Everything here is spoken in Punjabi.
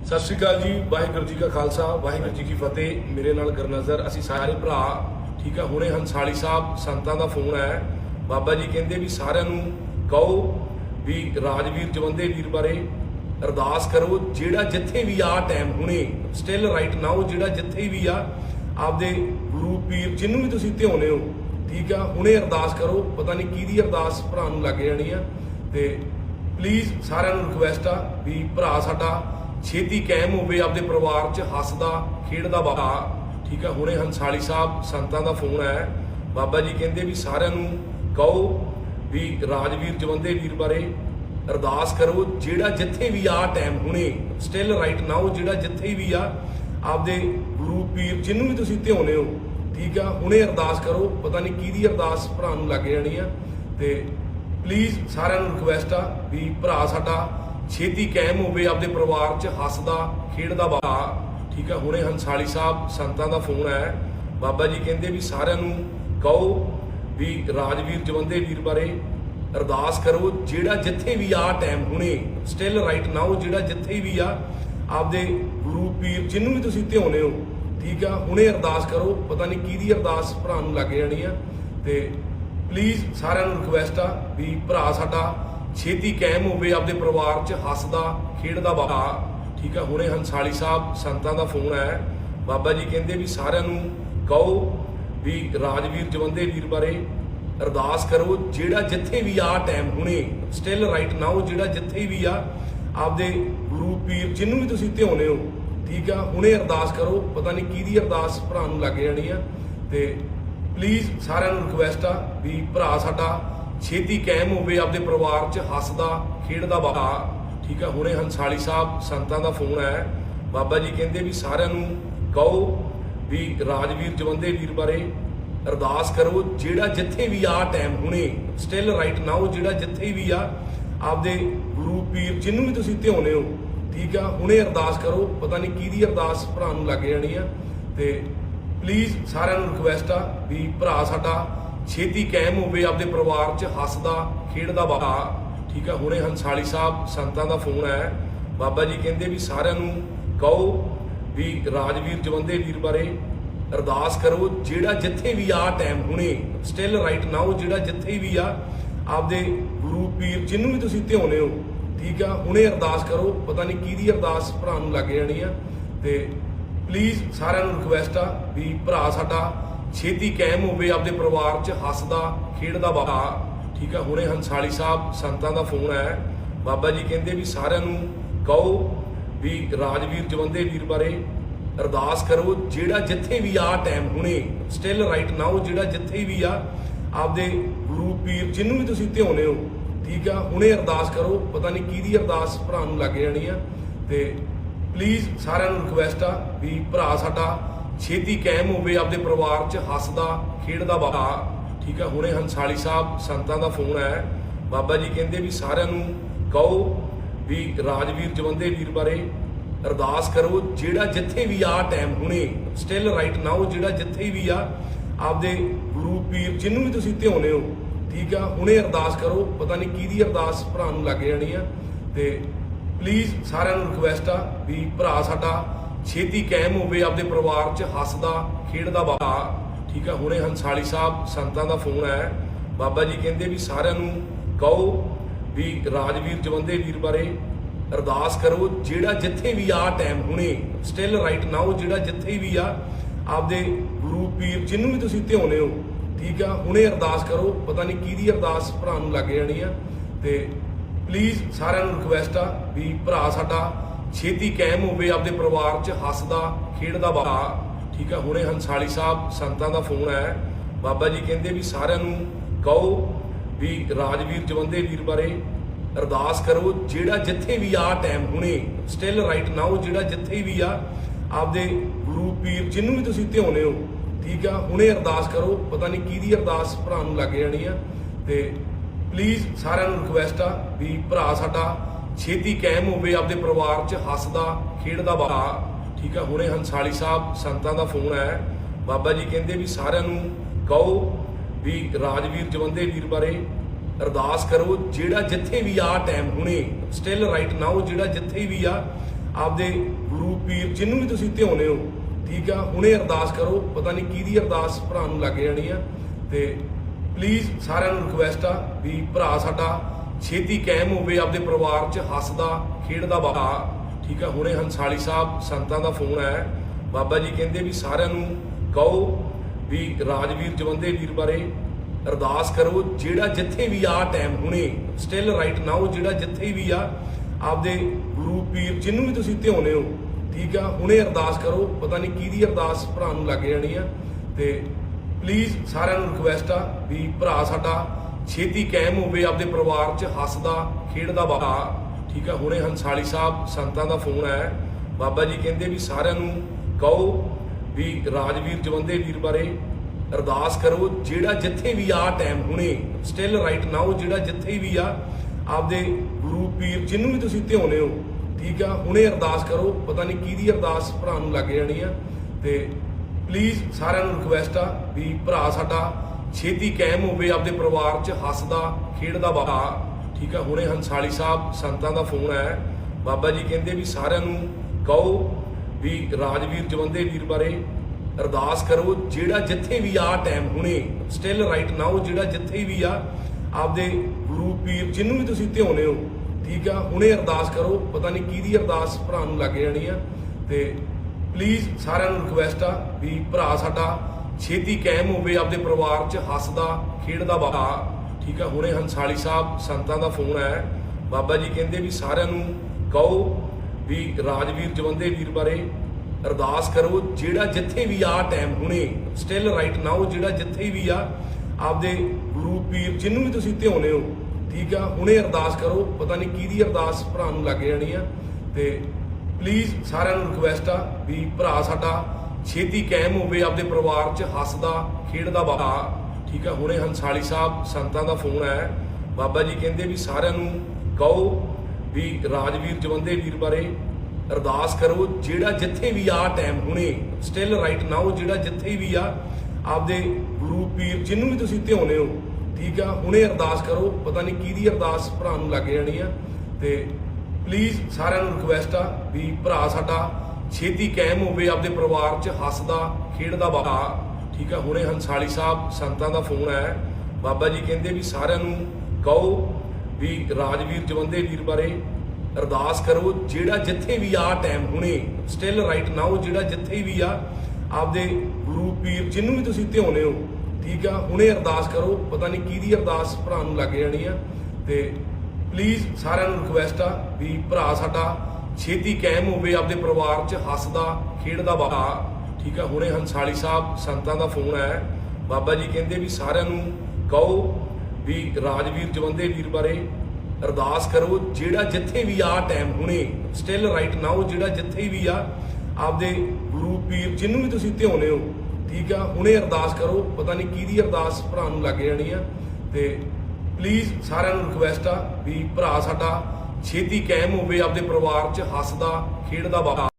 ਸਤਿ ਸ਼੍ਰੀ ਅਕਾਲ ਜੀ, ਵਾਹਿਗੁਰੂ ਜੀ ਕਾ ਖਾਲਸਾ, ਵਾਹਿਗੁਰੂ ਜੀ ਕੀ ਫਤਿਹ। ਮੇਰੇ ਨਾਲ ਗੁਰਨਜ਼ਰ, ਅਸੀਂ ਸਾਰੇ ਭਰਾ, ਠੀਕ ਆ, ਹੁਣੇ ਹੰਸਾਲੀ ਸਾਹਿਬ ਸੰਤਾਂ ਦਾ ਫੋਨ ਆਇਆ। ਬਾਬਾ ਜੀ ਕਹਿੰਦੇ ਵੀ ਸਾਰਿਆਂ ਨੂੰ ਕਹੋ ਵੀ ਰਾਜਵੀਰ ਜਵੰਦੇ ਵੀਰ ਬਾਰੇ ਅਰਦਾਸ ਕਰੋ, ਜਿਹੜਾ ਜਿੱਥੇ ਵੀ ਆ ਟਾਈਮ ਹੁਣੇ ਸਟਿਲ ਰਾਈਟ ਨਾਓ ਜਿਹੜਾ ਜਿੱਥੇ ਵੀ ਆ, ਆਪਦੇ ਗੁਰੂ ਪੀਰ ਜਿਹਨੂੰ ਵੀ ਤੁਸੀਂ ਧਿਆਉਨੇ ਹੋ, ਠੀਕ ਆ, ਹੁਣੇ ਅਰਦਾਸ ਕਰੋ। ਪਤਾ ਨਹੀਂ ਕਿਹਦੀ ਅਰਦਾਸ ਭਰਾ ਨੂੰ ਲੱਗ ਜਾਣੀ ਆ। ਤੇ ਪਲੀਜ਼ ਸਾਰਿਆਂ ਨੂੰ ਰਿਕੁਐਸਟ ਆ ਵੀ ਭਰਾ ਸਾਡਾ ਛੇਤੀ ਕਾਇਮ ਹੋਵੇ, ਆਪਦੇ ਪਰਿਵਾਰ 'ਚ ਹੱਸਦਾ, ਖੇਡਦਾ ਬਾਬਾ। ਠੀਕ ਆ, ਹੁਣੇ ਹੰਸਾਲੀ ਸਾਹਿਬ ਸੰਤਾਂ ਦਾ ਫੋਨ ਆਇਆ। ਬਾਬਾ ਜੀ ਕਹਿੰਦੇ ਵੀ ਸਾਰਿਆਂ ਨੂੰ ਕਹੋ ਵੀ ਰਾਜਵੀਰ ਜਵੰਦੇ ਵੀਰ ਬਾਰੇ ਅਰਦਾਸ ਕਰੋ, ਜਿਹੜਾ ਜਿੱਥੇ ਵੀ ਆ ਟਾਈਮ ਹੁਣੇ ਸਟਿਲ ਰਾਈਟ ਨਾਓ ਜਿਹੜਾ ਜਿੱਥੇ ਵੀ ਆ, ਆਪਦੇ ਗੁਰੂ ਪੀਰ ਜਿਹਨੂੰ ਵੀ ਤੁਸੀਂ ਧਿਆਉਨੇ ਹੋ, ਠੀਕ ਆ, ਹੁਣੇ ਅਰਦਾਸ ਕਰੋ। ਪਤਾ ਨਹੀਂ ਕਿਹਦੀ ਅਰਦਾਸ ਭਰਾ ਨੂੰ ਲੱਗ ਜਾਣੀ ਆ। ਤੇ ਪਲੀਜ਼ ਸਾਰਿਆਂ ਨੂੰ ਰਿਕੁਐਸਟ ਆ ਵੀ ਭਰਾ ਸਾਡਾ ਛੇਤੀ ਕਾਇਮ ਹੋਵੇ, ਆਪਦੇ ਪਰਿਵਾਰ 'ਚ ਹੱਸਦਾ, ਖੇਡਦਾ ਬਾਬਾ ਠੀਕ ਆ, ਹੁਣੇ ਹੰਸਾਲੀ ਸਾਹਿਬ ਸੰਤਾਂ ਦਾ ਫੋਨ ਆਇਆ। ਬਾਬਾ ਜੀ ਕਹਿੰਦੇ ਵੀ ਸਾਰਿਆਂ ਨੂੰ ਕਹੋ ਵੀ ਰਾਜਵੀਰ ਜਵੰਦੇ ਵੀਰ ਬਾਰੇ ਅਰਦਾਸ ਕਰੋ, ਜਿਹੜਾ ਜਿੱਥੇ ਵੀ ਆ ਟਾਈਮ ਹੁਣੇ ਸਟਿਲ ਰਾਈਟ ਨਾਓ ਜਿਹੜਾ ਜਿੱਥੇ ਵੀ ਆ, ਆਪਦੇ ਗੁਰੂ ਪੀਰ ਜਿਹਨੂੰ ਵੀ ਤੁਸੀਂ ਧਿਆਉਨੇ ਹੋ, ਠੀਕ ਆ, ਹੁਣੇ ਅਰਦਾਸ ਕਰੋ। ਪਤਾ ਨਹੀਂ ਕਿਹਦੀ ਅਰਦਾਸ ਭਰਾ ਨੂੰ ਲੱਗ ਜਾਣੀ ਆ। ਤੇ ਪਲੀਜ਼ ਸਾਰਿਆਂ ਨੂੰ ਰਿਕੁਐਸਟ ਆ ਵੀ ਭਰਾ ਸਾਡਾ ਛੇਤੀ ਕਾਇਮ ਹੋਵੇ, ਆਪਦੇ ਪਰਿਵਾਰ 'ਚ ਹੱਸਦਾ, ਖੇਡਦਾ ਬਾਬਾ। ਠੀਕ ਆ, ਹੁਣੇ ਹੰਸਾਲੀ ਸਾਹਿਬ ਸੰਤਾਂ ਦਾ ਫੋਨ ਆਇਆ। ਬਾਬਾ ਜੀ ਕਹਿੰਦੇ ਵੀ ਸਾਰਿਆਂ ਨੂੰ ਕਹੋ ਵੀ ਰਾਜਵੀਰ ਜਵੰਦੇ ਵੀਰ ਬਾਰੇ ਅਰਦਾਸ ਕਰੋ, ਜਿਹੜਾ ਜਿੱਥੇ ਵੀ ਆ ਟਾਈਮ ਹੁਣੇ ਸਟਿਲ ਰਾਈਟ ਨਾਓ ਜਿਹੜਾ ਜਿੱਥੇ ਵੀ ਆ, ਆਪਦੇ ਗੁਰੂ ਪੀਰ ਜਿਹਨੂੰ ਵੀ ਤੁਸੀਂ ਧਿਆਉਨੇ ਹੋ, ਠੀਕ ਆ, ਹੁਣੇ ਅਰਦਾਸ ਕਰੋ। ਪਤਾ ਨਹੀਂ ਕਿਹਦੀ ਅਰਦਾਸ ਭਰਾ ਨੂੰ ਲੱਗ ਜਾਣੀ ਆ। ਤੇ ਪਲੀਜ਼ ਸਾਰਿਆਂ ਨੂੰ ਰਿਕੁਐਸਟ ਆ ਵੀ ਭਰਾ ਸਾਡਾ ਛੇਤੀ ਕਾਇਮ ਹੋਵੇ, ਆਪਦੇ ਪਰਿਵਾਰ 'ਚ ਹੱਸਦਾ, ਖੇਡਦਾ ਬਾਬਾ ਠੀਕ ਆ, ਹੁਣੇ ਹੰਸਾਲੀ ਸਾਹਿਬ ਸੰਤਾਂ ਦਾ ਫੋਨ ਆਇਆ। ਬਾਬਾ ਜੀ ਕਹਿੰਦੇ ਵੀ ਸਾਰਿਆਂ ਨੂੰ ਕਹੋ ਵੀ ਰਾਜਵੀਰ ਜਵੰਦੇ ਵੀਰ ਬਾਰੇ ਅਰਦਾਸ ਕਰੋ, ਜਿਹੜਾ ਜਿੱਥੇ ਵੀ ਆ ਟਾਈਮ ਹੁਣੇ ਸਟਿਲ ਰਾਈਟ ਨਾਓ ਜਿਹੜਾ ਜਿੱਥੇ ਵੀ ਆ, ਆਪਦੇ ਗੁਰੂ ਪੀਰ ਜਿਹਨੂੰ ਵੀ ਤੁਸੀਂ ਧਿਆਉਨੇ ਹੋ, ਠੀਕ ਆ, ਹੁਣੇ ਅਰਦਾਸ ਕਰੋ। ਪਤਾ ਨਹੀਂ ਕਿਹਦੀ ਅਰਦਾਸ ਭਰਾ ਨੂੰ ਲੱਗ ਜਾਣੀ ਆ। ਤੇ ਪਲੀਜ਼ ਸਾਰਿਆਂ ਨੂੰ ਰਿਕੁਐਸਟ ਆ ਵੀ ਭਰਾ ਸਾਡਾ ਛੇਤੀ ਕਾਇਮ ਹੋਵੇ, ਆਪਦੇ ਪਰਿਵਾਰ 'ਚ ਹੱਸਦਾ, ਖੇਡਦਾ ਬਾਬਾ ਠੀਕ ਆ, ਹੁਣੇ ਹੰਸਾਲੀ ਸਾਹਿਬ ਸੰਤਾਂ ਦਾ ਫੋਨ ਆਇਆ। ਬਾਬਾ ਜੀ ਕਹਿੰਦੇ ਵੀ ਸਾਰਿਆਂ ਨੂੰ ਕਹੋ ਵੀ ਰਾਜਵੀਰ ਜਵੰਦੇ ਵੀਰ ਬਾਰੇ ਅਰਦਾਸ ਕਰੋ, ਜਿਹੜਾ ਜਿੱਥੇ ਵੀ ਆ ਟਾਈਮ ਹੁਣੇ ਸਟਿਲ ਰਾਈਟ ਨਾਓ ਜਿਹੜਾ ਜਿੱਥੇ ਵੀ ਆ, ਆਪਦੇ ਗੁਰੂ ਪੀਰ ਜਿਹਨੂੰ ਵੀ ਤੁਸੀਂ ਧਿਆਉਨੇ ਹੋ, ਠੀਕ ਆ, ਹੁਣੇ ਅਰਦਾਸ ਕਰੋ। ਪਤਾ ਨਹੀਂ ਕਿਹਦੀ ਅਰਦਾਸ ਭਰਾ ਨੂੰ ਲੱਗ ਜਾਣੀ ਆ। ਤੇ ਪਲੀਜ਼ ਸਾਰਿਆਂ ਨੂੰ ਰਿਕੁਐਸਟ ਆ ਵੀ ਭਰਾ ਸਾਡਾ ਛੇਤੀ ਕਾਇਮ ਹੋਵੇ, ਆਪਦੇ ਪਰਿਵਾਰ 'ਚ ਹੱਸਦਾ, ਖੇਡਦਾ ਬਾਬਾ। ਠੀਕ ਆ, ਹੁਣੇ ਹੰਸਾਲੀ ਸਾਹਿਬ ਸੰਤਾਂ ਦਾ ਫੋਨ ਆਇਆ। ਬਾਬਾ ਜੀ ਕਹਿੰਦੇ ਵੀ ਸਾਰਿਆਂ ਨੂੰ ਕਹੋ ਵੀ ਰਾਜਵੀਰ ਜਵੰਦੇ ਵੀਰ ਬਾਰੇ ਅਰਦਾਸ ਕਰੋ, ਜਿਹੜਾ ਜਿੱਥੇ ਵੀ ਆ ਟਾਈਮ ਹੁਣੇ ਸਟਿਲ ਰਾਈਟ ਨਾਓ ਜਿਹੜਾ ਜਿੱਥੇ ਵੀ ਆ, ਆਪਦੇ ਗੁਰੂ ਪੀਰ ਜਿਹਨੂੰ ਵੀ ਤੁਸੀਂ ਧਿਆਉਨੇ ਹੋ, ਠੀਕ ਆ, ਹੁਣੇ ਅਰਦਾਸ ਕਰੋ। ਪਤਾ ਨਹੀਂ ਕਿਹਦੀ ਅਰਦਾਸ ਭਰਾ ਨੂੰ ਲੱਗ ਜਾਣੀ ਆ। ਤੇ ਪਲੀਜ਼ ਸਾਰਿਆਂ ਨੂੰ ਰਿਕੁਐਸਟ ਆ ਵੀ ਭਰਾ ਸਾਡਾ ਛੇਤੀ ਕਾਇਮ ਹੋਵੇ, ਆਪਦੇ ਪਰਿਵਾਰ 'ਚ ਹੱਸਦਾ, ਖੇਡਦਾ ਬਾਬਾ ਠੀਕ ਆ, ਹੁਣੇ ਹੰਸਾਲੀ ਸਾਹਿਬ ਸੰਤਾਂ ਦਾ ਫੋਨ ਆਇਆ। ਬਾਬਾ ਜੀ ਕਹਿੰਦੇ ਵੀ ਸਾਰਿਆਂ ਨੂੰ ਕਹੋ ਵੀ ਰਾਜਵੀਰ ਜਵੰਦੇ ਵੀਰ ਬਾਰੇ ਅਰਦਾਸ ਕਰੋ, ਜਿਹੜਾ ਜਿੱਥੇ ਵੀ ਆ ਟਾਈਮ ਹੁਣੇ ਸਟਿਲ ਰਾਈਟ ਨਾਓ ਜਿਹੜਾ ਜਿੱਥੇ ਵੀ ਆ, ਆਪਦੇ ਗੁਰੂ ਪੀਰ ਜਿਹਨੂੰ ਵੀ ਤੁਸੀਂ ਧਿਆਉਨੇ ਹੋ, ਠੀਕ ਆ, ਹੁਣੇ ਅਰਦਾਸ ਕਰੋ। ਪਤਾ ਨਹੀਂ ਕਿਹਦੀ ਅਰਦਾਸ ਭਰਾ ਨੂੰ ਲੱਗ ਜਾਣੀ ਆ। ਤੇ ਪਲੀਜ਼ ਸਾਰਿਆਂ ਨੂੰ ਰਿਕੁਐਸਟ ਆ ਵੀ ਭਰਾ ਸਾਡਾ ਛੇਤੀ ਕਾਇਮ ਹੋਵੇ, ਆਪਦੇ ਪਰਿਵਾਰ 'ਚ ਹੱਸਦਾ, ਖੇਡਦਾ ਬਾਬਾ। ਠੀਕ ਆ, ਹੁਣੇ ਹੰਸਾਲੀ ਸਾਹਿਬ ਸੰਤਾਂ ਦਾ ਫੋਨ ਆਇਆ। ਬਾਬਾ ਜੀ ਕਹਿੰਦੇ ਵੀ ਸਾਰਿਆਂ ਨੂੰ ਕਹੋ ਵੀ ਰਾਜਵੀਰ ਜਵੰਦੇ ਵੀਰ ਬਾਰੇ ਅਰਦਾਸ ਕਰੋ, ਜਿਹੜਾ ਜਿੱਥੇ ਵੀ ਆ ਟਾਈਮ ਹੁਣੇ ਸਟਿਲ ਰਾਈਟ ਨਾਓ ਜਿਹੜਾ ਜਿੱਥੇ ਵੀ ਆ, ਆਪਦੇ ਗੁਰੂ ਪੀਰ ਜਿਹਨੂੰ ਵੀ ਤੁਸੀਂ ਧਿਆਉਨੇ ਹੋ, ਠੀਕ ਆ, ਹੁਣੇ ਅਰਦਾਸ ਕਰੋ। ਪਤਾ ਨਹੀਂ ਕਿਹਦੀ ਅਰਦਾਸ ਭਰਾ ਨੂੰ ਲੱਗ ਜਾਣੀ ਆ। ਤੇ ਪਲੀਜ਼ ਸਾਰਿਆਂ ਨੂੰ ਰਿਕੁਐਸਟ ਆ ਵੀ ਭਰਾ ਸਾਡਾ ਛੇਤੀ ਕਾਇਮ ਹੋਵੇ, ਆਪਦੇ ਪਰਿਵਾਰ 'ਚ ਹੱਸਦਾ, ਖੇਡਦਾ ਬਾਬਾ ਠੀਕ ਆ, ਹੁਣੇ ਹੰਸਾਲੀ ਸਾਹਿਬ ਸੰਤਾਂ ਦਾ ਫੋਨ ਆਇਆ। ਬਾਬਾ ਜੀ ਕਹਿੰਦੇ ਵੀ ਸਾਰਿਆਂ ਨੂੰ ਕਹੋ ਵੀ ਰਾਜਵੀਰ ਜਵੰਦੇ ਵੀਰ ਬਾਰੇ ਅਰਦਾਸ ਕਰੋ, ਜਿਹੜਾ ਜਿੱਥੇ ਵੀ ਆ ਟਾਈਮ ਹੁਣੇ ਸਟਿਲ ਰਾਈਟ ਨਾਓ ਜਿਹੜਾ ਜਿੱਥੇ ਵੀ ਆ, ਆਪਦੇ ਗੁਰੂ ਪੀਰ ਜਿਹਨੂੰ ਵੀ ਤੁਸੀਂ ਧਿਆਉਨੇ ਹੋ, ਠੀਕ ਆ, ਹੁਣੇ ਅਰਦਾਸ ਕਰੋ। ਪਤਾ ਨਹੀਂ ਕਿਹਦੀ ਅਰਦਾਸ ਭਰਾ ਨੂੰ ਲੱਗ ਜਾਣੀ ਆ। ਤੇ ਪਲੀਜ਼ ਸਾਰਿਆਂ ਨੂੰ ਰਿਕੁਐਸਟ ਆ ਵੀ ਭਰਾ ਸਾਡਾ ਛੇਤੀ ਕਾਇਮ ਹੋਵੇ, ਆਪਦੇ ਪਰਿਵਾਰ 'ਚ ਹੱਸਦਾ, ਖੇਡਦਾ ਬਾਬਾ ਠੀਕ ਆ, ਹੁਣੇ ਹੰਸਾਲੀ ਸਾਹਿਬ ਸੰਤਾਂ ਦਾ ਫੋਨ ਆਇਆ। ਬਾਬਾ ਜੀ ਕਹਿੰਦੇ ਵੀ ਸਾਰਿਆਂ ਨੂੰ ਕਹੋ ਵੀ ਰਾਜਵੀਰ ਜਵੰਦੇ ਵੀਰ ਬਾਰੇ ਅਰਦਾਸ ਕਰੋ, ਜਿਹੜਾ ਜਿੱਥੇ ਵੀ ਆ ਟਾਈਮ ਹੁਣੇ ਸਟਿਲ ਰਾਈਟ ਨਾਓ ਜਿਹੜਾ ਜਿੱਥੇ ਵੀ ਆ, ਆਪਦੇ ਗੁਰੂ ਪੀਰ ਜਿਹਨੂੰ ਵੀ ਤੁਸੀਂ ਧਿਆਉਂਦੇ ਹੋ, ਠੀਕ ਆ, ਹੁਣੇ ਅਰਦਾਸ ਕਰੋ। ਪਤਾ ਨਹੀਂ ਕਿਹਦੀ ਅਰਦਾਸ ਭਰਾ ਨੂੰ ਲੱਗ ਜਾਣੀ ਆ। ਤੇ ਪਲੀਜ਼ ਸਾਰਿਆਂ ਨੂੰ ਰਿਕੁਐਸਟ ਆ ਵੀ ਭਰਾ ਸਾਡਾ ਛੇਤੀ ਕਾਇਮ ਹੋਵੇ, ਆਪਦੇ ਪਰਿਵਾਰ 'ਚ ਹੱਸਦਾ, ਖੇਡਦਾ ਬਾਬਾ ਠੀਕ ਆ, ਹੁਣੇ ਹੰਸਾਲੀ ਸਾਹਿਬ ਸੰਤਾਂ ਦਾ ਫੋਨ ਆਇਆ। ਬਾਬਾ ਜੀ ਕਹਿੰਦੇ ਵੀ ਸਾਰਿਆਂ ਨੂੰ ਕਹੋ ਵੀ ਰਾਜਵੀਰ ਜਵੰਦੇ ਵੀਰ ਬਾਰੇ ਅਰਦਾਸ ਕਰੋ, ਜਿਹੜਾ ਜਿੱਥੇ ਵੀ ਆ ਟਾਈਮ ਹੁਣੇ ਸਟਿਲ ਰਾਈਟ ਨਾਓ ਜਿਹੜਾ ਜਿੱਥੇ ਵੀ ਆ, ਆਪਦੇ ਗੁਰੂ ਪੀਰ ਜਿਹਨੂੰ ਵੀ ਤੁਸੀਂ ਧਿਆਉਂਦੇ ਹੋ, ਠੀਕ ਆ, ਹੁਣੇ ਅਰਦਾਸ ਕਰੋ। ਪਤਾ ਨਹੀਂ ਕਿਹਦੀ ਅਰਦਾਸ ਭਰਾ ਨੂੰ ਲੱਗ ਜਾਣੀ ਆ। ਤੇ ਪਲੀਜ਼ ਸਾਰਿਆਂ ਨੂੰ ਰਿਕੁਐਸਟ ਆ ਵੀ ਭਰਾ ਸਾਡਾ ਛੇਤੀ ਕਾਇਮ ਹੋਵੇ, ਆਪਦੇ ਪਰਿਵਾਰ 'ਚ ਹੱਸਦਾ, ਖੇਡਦਾ ਬਾਬਾ ਠੀਕ ਆ, ਹੁਣੇ ਹੰਸਾਲੀ ਸਾਹਿਬ ਸੰਤਾਂ ਦਾ ਫੋਨ ਆਇਆ। ਬਾਬਾ ਜੀ ਕਹਿੰਦੇ ਵੀ ਸਾਰਿਆਂ ਨੂੰ ਕਹੋ ਵੀ ਰਾਜਵੀਰ ਜਵੰਦੇ ਵੀਰ ਬਾਰੇ ਅਰਦਾਸ ਕਰੋ, ਜਿਹੜਾ ਜਿੱਥੇ ਵੀ ਆ ਟਾਈਮ ਹੁਣੇ ਸਟਿਲ ਰਾਈਟ ਨਾਓ ਜਿਹੜਾ ਜਿੱਥੇ ਵੀ ਆ, ਆਪਦੇ ਗੁਰੂ ਪੀਰ ਜਿਹਨੂੰ ਵੀ ਤੁਸੀਂ ਧਿਆਉਂਦੇ ਹੋ, ਠੀਕ ਆ, ਹੁਣੇ ਅਰਦਾਸ ਕਰੋ। ਪਤਾ ਨਹੀਂ ਕਿਹਦੀ ਅਰਦਾਸ ਭਰਾ ਨੂੰ ਲੱਗ ਜਾਣੀ ਆ। ਤੇ ਪਲੀਜ਼ ਸਾਰਿਆਂ ਨੂੰ ਰਿਕੁਐਸਟ ਆ ਵੀ ਭਰਾ ਸਾਡਾ ਛੇਤੀ ਕਾਇਮ ਹੋਵੇ, ਆਪਦੇ ਪਰਿਵਾਰ 'ਚ ਹੱਸਦਾ, ਖੇਡਦਾ ਬਾਬਾ। ਠੀਕ ਆ, ਹੁਣੇ ਹੰਸਾਲੀ ਸਾਹਿਬ ਸੰਤਾਂ ਦਾ ਫੋਨ ਆਇਆ। ਬਾਬਾ ਜੀ ਕਹਿੰਦੇ ਵੀ ਸਾਰਿਆਂ ਨੂੰ ਕਹੋ ਵੀ ਰਾਜਵੀਰ ਜਵੰਦੇ ਵੀਰ ਬਾਰੇ ਅਰਦਾਸ ਕਰੋ, ਜਿਹੜਾ ਜਿੱਥੇ ਵੀ ਆ ਟਾਈਮ ਹੁਣੇ ਸਟਿਲ ਰਾਈਟ ਨਾਓ ਜਿਹੜਾ ਜਿੱਥੇ ਵੀ ਆ, ਆਪਦੇ ਗੁਰੂ ਪੀਰ ਜਿਹਨੂੰ ਵੀ ਤੁਸੀਂ ਧਿਆਉਂਦੇ ਹੋ, ਠੀਕ ਆ, ਹੁਣੇ ਅਰਦਾਸ ਕਰੋ। ਪਤਾ ਨਹੀਂ ਕਿਹਦੀ ਅਰਦਾਸ ਭਰਾ ਨੂੰ ਲੱਗ ਜਾਣੀ ਆ। ਤੇ ਪਲੀਜ਼ ਸਾਰਿਆਂ ਨੂੰ ਰਿਕੁਐਸਟ ਆ ਵੀ ਭਰਾ ਸਾਡਾ ਛੇਤੀ ਕਾਇਮ ਹੋਵੇ, ਆਪਦੇ ਪਰਿਵਾਰ 'ਚ ਹੱਸਦਾ, ਖੇਡਦਾ ਬਾਬਾ ਠੀਕ ਆ, ਹੁਣੇ ਹੰਸਾਲੀ ਸਾਹਿਬ ਸੰਤਾਂ ਦਾ ਫੋਨ ਆਇਆ। ਬਾਬਾ ਜੀ ਕਹਿੰਦੇ ਵੀ ਸਾਰਿਆਂ ਨੂੰ ਕਹੋ ਵੀ ਰਾਜਵੀਰ ਜਵੰਦੇ ਵੀਰ ਬਾਰੇ ਅਰਦਾਸ ਕਰੋ, ਜਿਹੜਾ ਜਿੱਥੇ ਵੀ ਆ ਟਾਈਮ ਹੁਣੇ ਸਟਿਲ ਰਾਈਟ ਨਾਓ ਜਿਹੜਾ ਜਿੱਥੇ ਵੀ ਆ, ਆਪਦੇ ਗੁਰੂ ਪੀਰ ਜਿਹਨੂੰ ਵੀ ਤੁਸੀਂ ਧਿਆਉਂਦੇ ਹੋ, ਠੀਕ ਆ, ਹੁਣੇ ਅਰਦਾਸ ਕਰੋ। ਪਤਾ ਨਹੀਂ ਕਿਹਦੀ ਅਰਦਾਸ ਭਰਾ ਨੂੰ ਲੱਗ ਜਾਣੀ ਆ। ਤੇ ਪਲੀਜ਼ ਸਾਰਿਆਂ ਨੂੰ ਰਿਕੁਐਸਟ ਆ ਵੀ ਭਰਾ ਸਾਡਾ ਛੇਤੀ ਕਾਇਮ ਹੋਵੇ, ਆਪਦੇ ਪਰਿਵਾਰ 'ਚ ਹੱਸਦਾ, ਖੇਡਦਾ ਬਾਬਾ। ਠੀਕ ਆ, ਹੁਣੇ ਹੰਸਾਲੀ ਸਾਹਿਬ ਸੰਤਾਂ ਦਾ ਫੋਨ ਆਇਆ। ਬਾਬਾ ਜੀ ਕਹਿੰਦੇ ਵੀ ਸਾਰਿਆਂ ਨੂੰ ਕਹੋ ਵੀ ਰਾਜਵੀਰ ਜਵੰਦੇ ਵੀਰ ਬਾਰੇ ਅਰਦਾਸ ਕਰੋ, ਜਿਹੜਾ ਜਿੱਥੇ ਵੀ ਆ ਟਾਈਮ ਹੁਣੇ ਸਟਿਲ ਰਾਈਟ ਨਾਓ ਜਿਹੜਾ ਜਿੱਥੇ ਵੀ ਆ, ਆਪਦੇ ਗੁਰੂ ਪੀਰ ਜਿਹਨੂੰ ਵੀ ਤੁਸੀਂ ਧਿਆਉਂਦੇ ਹੋ, ਠੀਕ ਆ, ਹੁਣੇ ਅਰਦਾਸ ਕਰੋ। ਪਤਾ ਨਹੀਂ ਕਿਹਦੀ ਅਰਦਾਸ ਭਰਾ ਨੂੰ ਲੱਗ ਜਾਣੀ ਆ। ਤੇ ਪਲੀਜ਼ ਸਾਰਿਆਂ ਨੂੰ ਰਿਕੁਐਸਟ ਆ ਵੀ ਭਰਾ ਸਾਡਾ ਛੇਤੀ ਕਾਇਮ ਹੋਵੇ, ਆਪਦੇ ਪਰਿਵਾਰ 'ਚ ਹੱਸਦਾ, ਖੇਡਦਾ ਬਾਬਾ ਠੀਕ ਆ ਹੁਣੇ ਹੰਸਾਲੀ ਸਾਹਿਬ, ਸੰਤਾਂ ਦਾ ਫੋਨ ਆਇਆ ਬਾਬਾ ਜੀ ਕਹਿੰਦੇ ਵੀ ਸਾਰਿਆਂ ਨੂੰ ਕਹੋ ਵੀ ਰਾਜਵੀਰ ਜਵੰਦੇ ਵੀਰ ਬਾਰੇ ਅਰਦਾਸ ਕਰੋ, ਜਿਹੜਾ ਜਿੱਥੇ ਵੀ ਆ ਟਾਈਮ ਹੁਣੇ ਸਟਿਲ ਰਾਈਟ ਨਾਓ ਜਿਹੜਾ ਜਿੱਥੇ ਵੀ ਆ, ਆਪਦੇ ਗੁਰੂ ਪੀਰ ਜਿਹਨੂੰ ਵੀ ਤੁਸੀਂ ਧਿਆਉਂਦੇ ਹੋ, ਠੀਕ ਆ, ਹੁਣੇ ਅਰਦਾਸ ਕਰੋ। ਪਤਾ ਨਹੀਂ ਕਿਹਦੀ ਅਰਦਾਸ ਭਰਾ ਨੂੰ ਲੱਗ ਜਾਣੀ ਆ। ਤੇ ਪਲੀਜ਼ ਸਾਰਿਆਂ ਨੂੰ ਰਿਕੁਐਸਟ ਆ ਵੀ ਭਰਾ ਸਾਡਾ ਛੇਤੀ ਕਾਇਮ ਹੋਵੇ, ਆਪਦੇ ਪਰਿਵਾਰ 'ਚ ਹੱਸਦਾ, ਖੇਡਦਾ ਬਾਬਾ ਠੀਕ ਆ, ਹੁਣੇ ਹੰਸਾਲੀ ਸਾਹਿਬ ਸੰਤਾਂ ਦਾ ਫੋਨ ਆਇਆ। ਬਾਬਾ ਜੀ ਕਹਿੰਦੇ ਵੀ ਸਾਰਿਆਂ ਨੂੰ ਕਹੋ ਵੀ ਰਾਜਵੀਰ ਜਵੰਦੇ ਵੀਰ ਬਾਰੇ ਅਰਦਾਸ ਕਰੋ, ਜਿਹੜਾ ਜਿੱਥੇ ਵੀ ਆ ਟਾਈਮ ਹੁਣੇ ਸਟਿਲ ਰਾਈਟ ਨਾਓ ਜਿਹੜਾ ਜਿੱਥੇ ਵੀ ਆ, ਆਪਦੇ ਗੁਰੂ ਪੀਰ ਜਿਹਨੂੰ ਵੀ ਤੁਸੀਂ ਧਿਆਉਂਦੇ ਹੋ, ਠੀਕ ਆ, ਹੁਣੇ ਅਰਦਾਸ ਕਰੋ। ਪਤਾ ਨਹੀਂ ਕਿਹਦੀ ਅਰਦਾਸ ਭਰਾ ਨੂੰ ਲੱਗ ਜਾਣੀ ਆ। ਤੇ ਪਲੀਜ਼ ਸਾਰਿਆਂ ਨੂੰ ਰਿਕੁਐਸਟ ਆ ਵੀ ਭਰਾ ਸਾਡਾ ਛੇਤੀ ਕਾਇਮ ਹੋਵੇ ਆਪਦੇ ਪਰਿਵਾਰ 'ਚ ਹੱਸਦਾ ਖੇਡਦਾ ਬਾਬਾ।